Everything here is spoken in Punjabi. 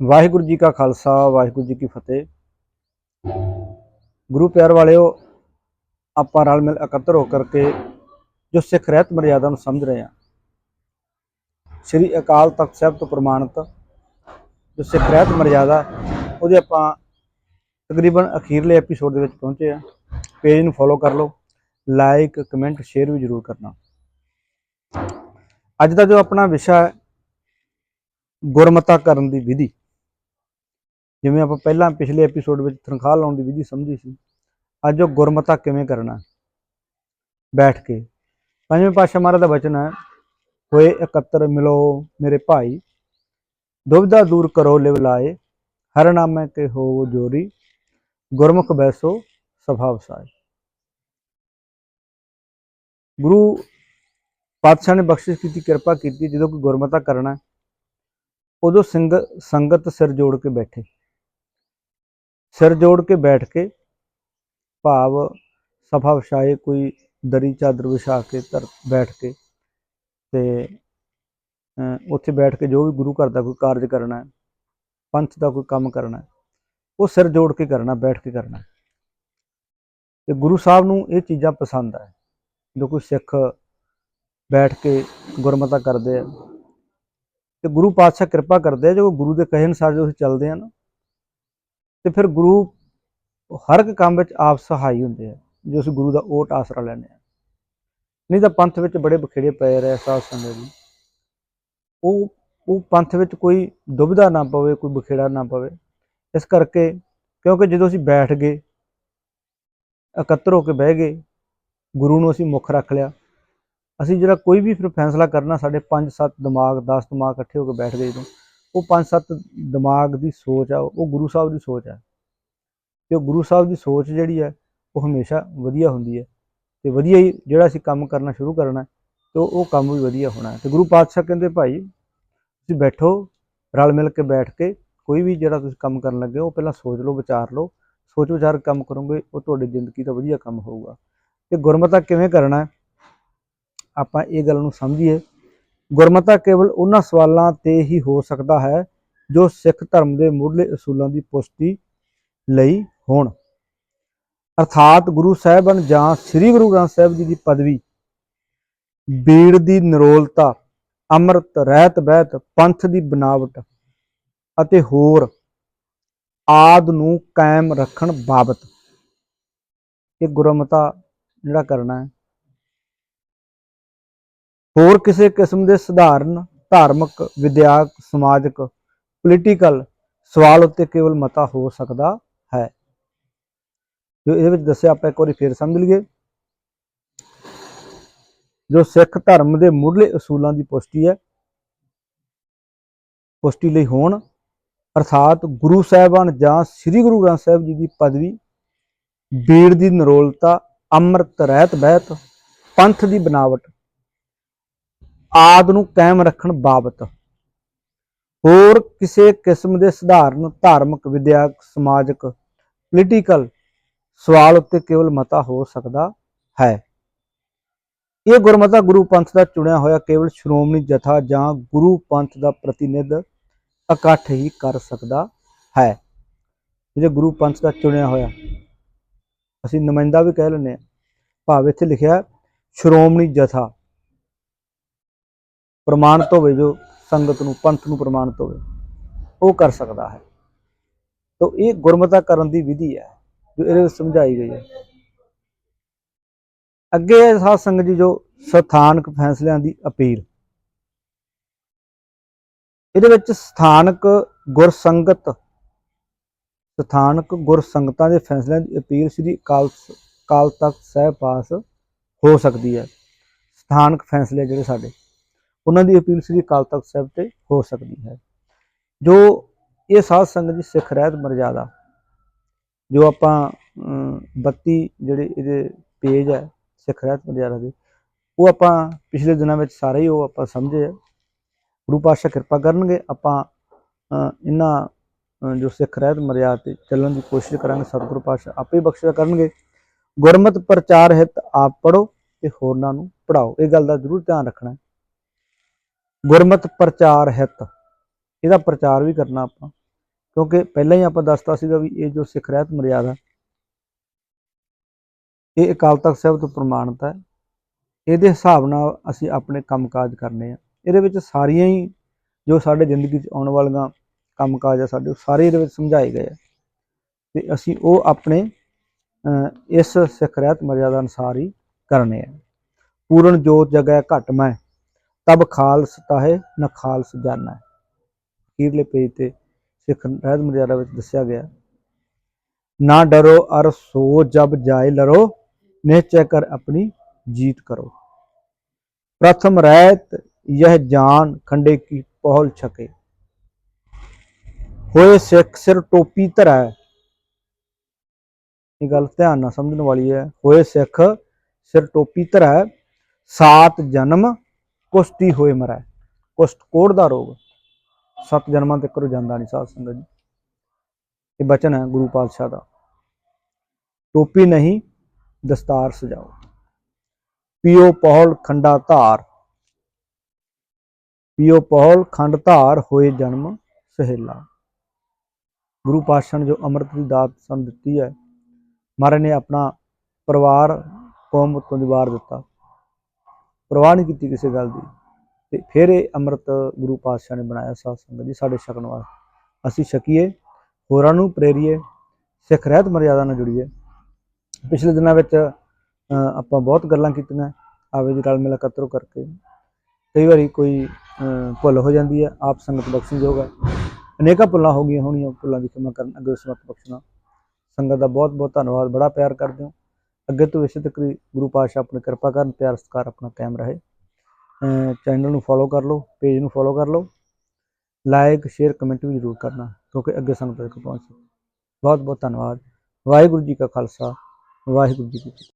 ਵਾਹਿਗੁਰੂ ਜੀ ਕਾ ਖਾਲਸਾ, ਵਾਹਿਗੁਰੂ ਜੀ ਕੀ ਫਤਿਹ। ਗੁਰੂ ਪਿਆਰ ਵਾਲਿਓ, ਆਪਾਂ ਰਲ ਮਿਲ ਇਕੱਤਰ ਹੋ ਕਰਕੇ ਜੋ ਸਿੱਖ ਰਹਿਤ ਮਰਿਆਦਾ ਨੂੰ ਸਮਝ ਰਹੇ ਹਾਂ। ਸ੍ਰੀ ਅਕਾਲ ਤਖਤ ਸਾਹਿਬ ਤੋਂ ਪ੍ਰਮਾਣਿਤ ਜੋ ਸਿੱਖ ਰਹਿਤ ਮਰਿਆਦਾ, ਉਹਦੇ ਆਪਾਂ ਤਕਰੀਬਨ ਅਖੀਰਲੇ ਐਪੀਸੋਡ ਦੇ ਵਿੱਚ ਪਹੁੰਚੇ ਆ ਪੇਜ ਨੂੰ ਫੋਲੋ ਕਰ ਲਓ ਲਾਈਕ ਕਮੈਂਟ ਸ਼ੇਅਰ ਵੀ ਜ਼ਰੂਰ ਕਰਨਾ। ਅੱਜ ਦਾ ਜੋ ਆਪਣਾ ਵਿਸ਼ਾ ਹੈ, ਗੁਰਮਤਾ ਕਰਨ ਦੀ ਵਿਧੀ। ਜਿਵੇਂ ਆਪਾਂ ਪਹਿਲਾਂ ਪਿਛਲੇ ਐਪੀਸੋਡ ਵਿੱਚ ਤਨਖਾਹ ਲਾਉਣ ਦੀ ਵਿਧੀ ਸਮਝੀ ਸੀ, ਅੱਜ ਉਹ ਗੁਰਮਤਾ ਕਿਵੇਂ ਕਰਨਾ? ਬੈਠ ਕੇ। ਪੰਜਵੇਂ ਪਾਤਸ਼ਾਹ ਮਹਾਰਾਜ ਦਾ ਬਚਨ ਹੈ, ਹੋਏ ਇਕੱਤਰ ਮਿਲੋ ਮੇਰੇ ਭਾਈ ਦੁਬਿਧਾ ਦੂਰ ਕਰੋ ਲਿਵ ਲਾਏ, ਹਰ ਨਾਮੇ ਕੇ ਹੋ ਜੋਰੀ, ਗੁਰਮੁਖ ਬੈਸੋ ਸਭਾ ਵਸਾਏ ਗੁਰੂ ਪਾਤਸ਼ਾਹ ਨੇ ਬਖਸ਼ਿਸ਼ ਕੀਤੀ, ਕਿਰਪਾ ਕੀਤੀ, ਜਦੋਂ ਕੋਈ ਗੁਰਮਤਾ ਕਰਨਾ ਉਦੋਂ ਸਿੰਘ ਸੰਗਤ ਸਿਰ ਜੋੜ ਕੇ ਬੈਠੇ। ਸਿਰ ਜੋੜ ਕੇ ਬੈਠ ਕੇ ਭਾਵ ਸਫਾ ਵਿਛਾਏ, ਕੋਈ ਦਰੀ ਚਾਦਰ ਵਿਛਾ ਕੇ ਧਰ ਬੈਠ ਕੇ ਤੇ ਉੱਥੇ ਬੈਠ ਕੇ ਜੋ ਵੀ ਗੁਰੂ ਘਰ ਦਾ ਕੋਈ ਕਾਰਜ ਕਰਨਾ ਪੰਥ ਦਾ ਕੋਈ ਕੰਮ ਕਰਨਾ ਉਹ ਸਿਰ ਜੋੜ ਕੇ ਕਰਨਾ, ਬੈਠ ਕੇ ਕਰਨਾ ਤੇ ਗੁਰੂ ਸਾਹਿਬ ਨੂੰ ਇਹ ਚੀਜ਼ਾਂ ਪਸੰਦ ਹੈ, ਜੋ ਕੋਈ ਸਿੱਖ ਬੈਠ ਕੇ ਗੁਰਮਤਾ ਕਰਦੇ ਆ। ਤੇ ਗੁਰੂ ਪਾਤਸ਼ਾਹ ਕਿਰਪਾ ਕਰਦੇ ਆ, ਜੋ ਗੁਰੂ ਦੇ ਕਹੇ ਅਨੁਸਾਰ ਜੋ ਅਸੀਂ ਚੱਲਦੇ ਆ ਨਾ ਤੇ ਫਿਰ ਗੁਰੂ ਹਰ ਇੱਕ ਕੰਮ ਵਿੱਚ ਆਪ ਸਹਾਈ ਹੁੰਦੇ ਆ, ਜੋ ਅਸੀਂ ਗੁਰੂ ਦਾ ਓਟ ਆਸਰਾ ਲੈਂਦੇ ਆ। ਨਹੀਂ ਤਾਂ ਪੰਥ ਵਿੱਚ ਬੜੇ ਬਖੇੜੇ ਪਏ ਰਹੇ ਸਾਧ ਸੰਗਤ ਜੀ। ਉਹ ਉਹ ਪੰਥ ਵਿੱਚ ਕੋਈ ਦੁਬਿਧਾ ਨਾ ਪਵੇ, ਕੋਈ ਬਖੇੜਾ ਨਾ ਪਵੇ। ਇਸ ਕਰਕੇ ਕਿਉਂਕਿ ਜਦੋਂ ਅਸੀਂ ਬੈਠ ਗਏ, ਇਕੱਤਰ ਹੋ ਕੇ ਬਹਿ ਗਏ, ਗੁਰੂ ਨੂੰ ਅਸੀਂ ਮੁੱਖ ਰੱਖ ਲਿਆ। ਅਸੀਂ ਜਿਹੜਾ ਕੋਈ ਵੀ ਫਿਰ ਫੈਸਲਾ ਕਰਨਾ, ਸਾਡੇ 5-7 ਦਿਮਾਗ 10 ਦਿਮਾਗ ਇਕੱਠੇ ਹੋ ਕੇ ਬੈਠ ਗਏ ਜਦੋਂ। ਉਹ 5-7 ਦਿਮਾਗ ਦੀ ਸੋਚ ਆ, ਉਹ ਗੁਰੂ ਸਾਹਿਬ ਦੀ ਸੋਚ ਹੈ ਤੇ ਉਹ ਗੁਰੂ ਸਾਹਿਬ ਦੀ ਸੋਚ ਜਿਹੜੀ ਹੈ ਉਹ ਹਮੇਸ਼ਾ ਵਧੀਆ ਹੁੰਦੀ ਹੈ ਤੇ ਵਧੀਆ ਹੀ ਜਿਹੜਾ ਅਸੀਂ ਕੰਮ ਕਰਨਾ ਸ਼ੁਰੂ ਕਰਨਾ, ਤੇ ਉਹ ਕੰਮ ਵੀ ਵਧੀਆ ਹੋਣਾ। ਹੈ ਤੇ ਗੁਰੂ ਪਾਤਸ਼ਾਹ ਕਹਿੰਦੇ, ਭਾਈ, ਤੁਸੀਂ ਬੈਠੋ, ਰਲ ਮਿਲ ਕੇ ਬੈਠ ਕੇ, ਕੋਈ ਵੀ ਜਿਹੜਾ ਤੁਸੀਂ ਕੰਮ ਕਰਨ ਲੱਗੇ ਹੋ, ਉਹ ਪਹਿਲਾਂ ਸੋਚ ਲਓ, ਵਿਚਾਰ ਲਓ। ਸੋਚ ਵਿਚਾਰ ਕੰਮ ਕਰੋਗੇ, ਉਹ ਤੁਹਾਡੀ ਜ਼ਿੰਦਗੀ ਦਾ ਵਧੀਆ ਕੰਮ ਹੋਊਗਾ। ਤੇ ਗੁਰਮਤਾ ਕਿਵੇਂ ਕਰਨਾ? ਆਪਾਂ ਇਹ ਗੱਲ ਨੂੰ ਸਮਝੀਏ। ਗੁਰਮਤਾ ਕੇਵਲ ਉਹਨਾਂ ਸਵਾਲਾਂ ਤੇ ਹੀ ਹੋ ਸਕਦਾ ਹੈ ਜੋ ਸਿੱਖ ਧਰਮ ਦੇ ਮੁੱਢਲੇ ਅਸੂਲਾਂ ਦੀ ਪੁਸ਼ਟੀ ਲਈ ਹੋਣ। ਅਰਥਾਤ ਗੁਰੂ ਸਾਹਿਬਾਨ ਜਾਂ ਸ੍ਰੀ ਗੁਰੂ ਗ੍ਰੰਥ ਸਾਹਿਬ ਜੀ ਦੀ ਪਦਵੀ, ਬੀੜ ਦੀ ਨਿਰੋਲਤਾ, ਅੰਮ੍ਰਿਤ, ਰਹਿਤ, ਬਹਿਤ, ਪੰਥ ਦੀ ਬਨਾਵਟ ਅਤੇ ਹੋਰ ਆਦ ਨੂੰ ਕਾਇਮ ਰੱਖਣ ਬਾਬਤ ਇਹ ਗੁਰਮਤਾ ਜਿਹੜਾ ਕਰਨਾ ਹੈ। ਹੋਰ ਕਿਸੇ ਕਿਸਮ ਦੇ ਸਧਾਰਨ, ਧਾਰਮਿਕ, ਵਿਦਿਆਕ, ਸਮਾਜਿਕ ਪੋਲੀਟੀਕਲ ਸਵਾਲ ਉੱਤੇ ਕੇਵਲ ਮਤਾ ਹੋ ਸਕਦਾ ਹੈ। ਜੋ ਇਹਦੇ ਵਿੱਚ ਦੱਸਿਆ, ਆਪਾਂ ਇੱਕ ਵਾਰੀ ਫੇਰ ਸਮਝ ਲਈਏ। ਜੋ ਸਿੱਖ ਧਰਮ ਦੇ ਮੁੱਢਲੇ ਅਸੂਲਾਂ ਦੀ ਪੁਸ਼ਟੀ ਹੈ, ਪੁਸ਼ਟੀ ਲਈ ਹੋਣ, ਅਰਥਾਤ ਗੁਰੂ ਸਾਹਿਬਾਨ ਜਾਂ ਸ੍ਰੀ ਗੁਰੂ ਗ੍ਰੰਥ ਸਾਹਿਬ ਜੀ ਦੀ ਪਦਵੀ, ਬੀੜ ਦੀ ਨਿਰੋਲਤਾ, ਅੰਮ੍ਰਿਤ ਰਹਿਤ ਬਹਿਤ ਪੰਥ ਦੀ ਬਨਾਵਟ ਆਦ ਨੂੰ ਕਾਇਮ ਰੱਖਣ ਬਾਬਤ। ਹੋਰ ਕਿਸੇ ਕਿਸਮ ਦੇ ਸਧਾਰਨ ਧਾਰਮਿਕ ਵਿਦਿਆਕ ਸਮਾਜਿਕ ਪੋਲੀਟੀਕਲ ਸਵਾਲ ਉੱਤੇ ਕੇਵਲ ਮਤਾ ਹੋ ਸਕਦਾ ਹੈ। ਇਹ ਗੁਰਮਤਾ ਗੁਰੂ ਪੰਥ ਦਾ ਚੁਣਿਆ ਹੋਇਆ ਕੇਵਲ ਸ਼੍ਰੋਮਣੀ ਜਥਾ ਜਾਂ ਗੁਰੂ ਪੰਥ ਦਾ ਪ੍ਰਤੀਨਿਧ ਇਕੱਠ ਹੀ ਕਰ ਸਕਦਾ ਹੈ। ਜਿਹੜੇ ਗੁਰੂ ਪੰਥ ਦਾ ਚੁਣਿਆ ਹੋਇਆ। ਅਸੀਂ ਨੁਮਾਇੰਦਾ ਵੀ ਕਹਿ ਲੈਂਦੇ ਹਾਂ। ਭਾਵ ਇੱਥੇ ਲਿਖਿਆ ਸ਼੍ਰੋਮਣੀ ਜਥਾ। ਪ੍ਰਮਾਣਿਤ ਹੋਵੇ, ਜੋ ਸੰਗਤ ਨੂੰ, ਪੰਥ ਨੂੰ ਪ੍ਰਮਾਣਿਤ ਹੋਵੇ, ਉਹ ਕਰ ਸਕਦਾ ਹੈ। ਤਾਂ ਇਹ ਗੁਰਮਤਾ ਕਰਨ ਦੀ ਵਿਧੀ ਹੈ, ਜੋ ਇਹਦੇ ਵਿੱਚ ਸਮਝਾਈ ਗਈ ਹੈ। ਅੱਗੇ ਹੈ ਸਾਧ ਸੰਗਤ ਜੀ, ਜੋ ਸਥਾਨਕ ਫੈਸਲਿਆਂ ਦੀ ਅਪੀਲ। ਇਹਦੇ ਵਿੱਚ ਸਥਾਨਕ ਗੁਰਸੰਗਤ, ਸਥਾਨਕ ਗੁਰਸੰਗਤਾਂ ਦੇ ਫੈਸਲਿਆਂ ਦੀ ਅਪੀਲ ਸ੍ਰੀ ਅਕਾਲ ਅਕਾਲ ਤਖਤ ਸਾਹਿਬ ਪਾਸ ਹੋ ਸਕਦੀ ਹੈ। ਸਥਾਨਕ ਫੈਸਲੇ ਜਿਹੜੇ ਸਾਡੇ ਉਹਨਾਂ ਦੀ ਅਪੀਲ ਸ੍ਰੀ ਅਕਾਲ ਤਖਤ ਸਾਹਿਬ ਤੇ ਹੋ ਸਕਦੀ ਹੈ। ਜੋ ਇਹ ਸਾਧ ਸੰਗਤ ਦੀ ਸਿੱਖ ਰਹਿਤ ਮਰਜ਼ਾਦਾ ਜੋ ਆਪਾਂ ਅਮ, 32 ਜਿਹੜੇ ਇਹਦੇ ਪੇਜ ਹੈ ਸਿੱਖ ਰਹਿਤ ਮਰਜ਼ਾਦਾ ਦੇ ਉਹ ਆਪਾਂ ਪਿਛਲੇ ਦਿਨਾਂ ਵਿੱਚ ਸਾਰੇ ਹੀ ਉਹ ਆਪਾਂ ਸਮਝੇ ਆ। ਗੁਰੂ ਪਾਤਸ਼ਾਹ ਕਿਰਪਾ ਕਰਨਗੇ ਆਪਾਂ ਇਹਨਾਂ ਜੋ ਸਿੱਖ ਰਹਿਤ ਮਰਜ਼ਾਦਾ ਤੇ ਚੱਲਣ ਦੀ ਕੋਸ਼ਿਸ਼ ਕਰਾਂਗੇ ਸਤਿਗੁਰੂ ਪਾਤਸ਼ਾਹ ਆਪੇ ਬਖਸ਼ਿਆ ਕਰਨਗੇ। ਗੁਰਮਤ ਪ੍ਰਚਾਰ ਹਿਤ ਆਪ ਪੜੋ ਤੇ ਹੋਰਨਾਂ ਨੂੰ ਪੜਾਓ ਇਹ ਗੱਲ ਦਾ ਜ਼ਰੂਰ ਧਿਆਨ ਰੱਖਣਾ ਗੁਰਮਤਿ ਪ੍ਰਚਾਰ ਹਿੱਤ। ਇਹਦਾ ਪ੍ਰਚਾਰ ਵੀ ਕਰਨਾ ਆਪਾਂ। ਕਿਉਂਕਿ ਪਹਿਲਾਂ ਹੀ ਆਪਾਂ ਦੱਸਤਾ ਸੀਗਾ ਵੀ ਇਹ ਜੋ ਸਿੱਖ ਰਹਿਤ ਮਰਿਆਦਾ ਇਹ ਅਕਾਲ ਤਖਤ ਸਾਹਿਬ ਤੋਂ ਪ੍ਰਮਾਣਿਤ ਹੈ। ਇਹਦੇ ਹਿਸਾਬ ਨਾਲ ਅਸੀਂ ਆਪਣੇ ਕੰਮਕਾਜ ਕਰਨੇ ਆ। ਇਹਦੇ ਵਿੱਚ ਸਾਰੀਆਂ ਹੀ ਜੋ ਸਾਡੇ ਜ਼ਿੰਦਗੀ 'ਚ ਆਉਣ ਵਾਲੀਆਂ ਕੰਮਕਾਜ ਆ ਸਾਡੇ, ਉਹ ਸਾਰੇ ਇਹਦੇ ਵਿੱਚ ਸਮਝਾਏ ਗਏ ਆ। ਤੇ ਅਸੀਂ ਉਹ ਆਪਣੇ ਇਸ ਸਿੱਖ ਰਹਿਤ ਮਰਿਆਦਾ ਅਨੁਸਾਰ ਹੀ ਕਰਨੇ ਆ। ਪੂਰਨ ਜੋਤ ਜਗੈ ਘਟ तब ਖਾਲਸ ਤਾਹੇ ਨਾ ਖਾਲਸ ਜਾਣਾ ਅਖੀਰਲੇ ਪੇਜ ਤੇ ਸਿੱਖ ਰਹਿਤ ਮਰਜ਼ਾਦਾ ਵਿੱਚ ਦੱਸਿਆ गया ना डरो अर सो जब जाए ਲਰੋ निश्चय कर अपनी जीत करो। प्रथम रहत यह जान खंडे की पहल छके। होए सिख सिर टोपी धरा। ये गल ध्यान ना समझने वाली है। होए सिख सिर टोपी धरा, सात जन्म ਕੁਸ਼ਤੀ ਹੋਏ ਮਰੈ ਕੁਸ਼ਟ ਕੋੜ ਦਾ ਰੋਗ। ਸੱਤ ਜਨਮਾਂ ਤੱਕ ਜਾਂਦਾ ਨਹੀਂ ਸਾਧ ਸੰਗਤ ਜੀ। ਇਹ ਬਚਨ ਹੈ ਗੁਰੂ ਪਾਤਸ਼ਾਹ ਦਾ। ਟੋਪੀ ਨਹੀਂ, ਦਸਤਾਰ ਸਜਾਓ। ਪੀਓ ਪਹਲ ਖੰਡਾ ਧਾਰ। ਪੀਓ ਪਹਲ ਖੰਡ ਧਾਰ ਹੋਏ ਜਨਮ ਸਹੇਲਾ। ਗੁਰੂ ਪਾਤਸ਼ਾਹ ਨੇ ਜੋ ਅੰਮ੍ਰਿਤ ਦੀ ਦਾਤ ਸਾਨੂੰ ਦਿੱਤੀ ਹੈ, ਮਹਾਰਾਜ ਨੇ ਆਪਣਾ ਪਰਿਵਾਰ ਕੌਮ ਉੱਤੋਂ ਦੀ ਵਾਰ ਦਿੱਤਾ। ਪਰਵਾਹ ਨਹੀਂ ਕੀਤੀ ਕਿਸੇ ਗੱਲ ਦੀ। ਤੇ ਫਿਰ ਇਹ ਅੰਮ੍ਰਿਤ ਗੁਰੂ ਪਾਤਸ਼ਾਹ ਨੇ ਬਣਾਇਆ ਸਾਧ ਸੰਗਤ ਜੀ ਸਾਡੇ ਛਕਣ ਵਾਸਤੇ। ਅਸੀਂ ਛਕੀਏ, ਹੋਰਾਂ ਨੂੰ ਪ੍ਰੇਰੀਏ, ਸਿੱਖ ਰਹਿਤ ਮਰਿਆਦਾ ਨਾਲ ਜੁੜੀਏ। ਪਿਛਲੇ ਦਿਨਾਂ ਵਿੱਚ ਆਪਾਂ ਬਹੁਤ ਗੱਲਾਂ ਕੀਤੀਆਂ ਆਵੇ ਜੀ ਰਲ ਮਿਲ ਇਕੱਤਰੋ ਕਰਕੇ। ਕਈ ਵਾਰੀ ਕੋਈ ਭੁੱਲ ਹੋ ਜਾਂਦੀ ਹੈ, ਆਪ ਸੰਗਤ ਬਖਸ਼ਣਯੋਗ ਹੈ। ਅਨੇਕਾਂ ਭੁੱਲਾਂ ਹੋ ਗਈਆਂ ਹੋਣੀਆਂ, ਭੁੱਲਾਂ ਦੀ ਖਿਮਾ ਕਰਨ ਅੱਗੇ ਸਮਤ ਬਖਸ਼ਣਾ। ਸੰਗਤ ਦਾ ਬਹੁਤ ਬਹੁਤ ਧੰਨਵਾਦ, ਬੜਾ ਪਿਆਰ ਕਰਦੇ ਹੋ। ਅੱਗੇ ਤੋਂ ਇਸੇ ਤੱਕ ਹੀ ਗੁਰੂ ਪਾਤਸ਼ਾਹ ਆਪਣੀ ਕਿਰਪਾ ਕਰਨ, ਪਿਆਰ, ਸਤਿਕਾਰ ਆਪਣਾ ਕਾਇਮ ਰਹੇ। ਚੈਨਲ ਨੂੰ ਫੋਲੋ ਕਰ ਲਓ ਪੇਜ ਨੂੰ ਫੋਲੋ ਕਰ ਲਓ। ਲਾਈਕ ਸ਼ੇਅਰ ਕਮੈਂਟ ਵੀ ਜ਼ਰੂਰ ਕਰਨਾ, ਕਿਉਂਕਿ ਅੱਗੇ ਸੰਗਤ ਤੱਕ ਪਹੁੰਚ ਸਕੇ ਬਹੁਤ ਬਹੁਤ ਧੰਨਵਾਦ। ਵਾਹਿਗੁਰੂ ਜੀ ਕਾ ਖਾਲਸਾ, ਵਾਹਿਗੁਰੂ ਜੀ ਕੀ ਫਤਿਹ।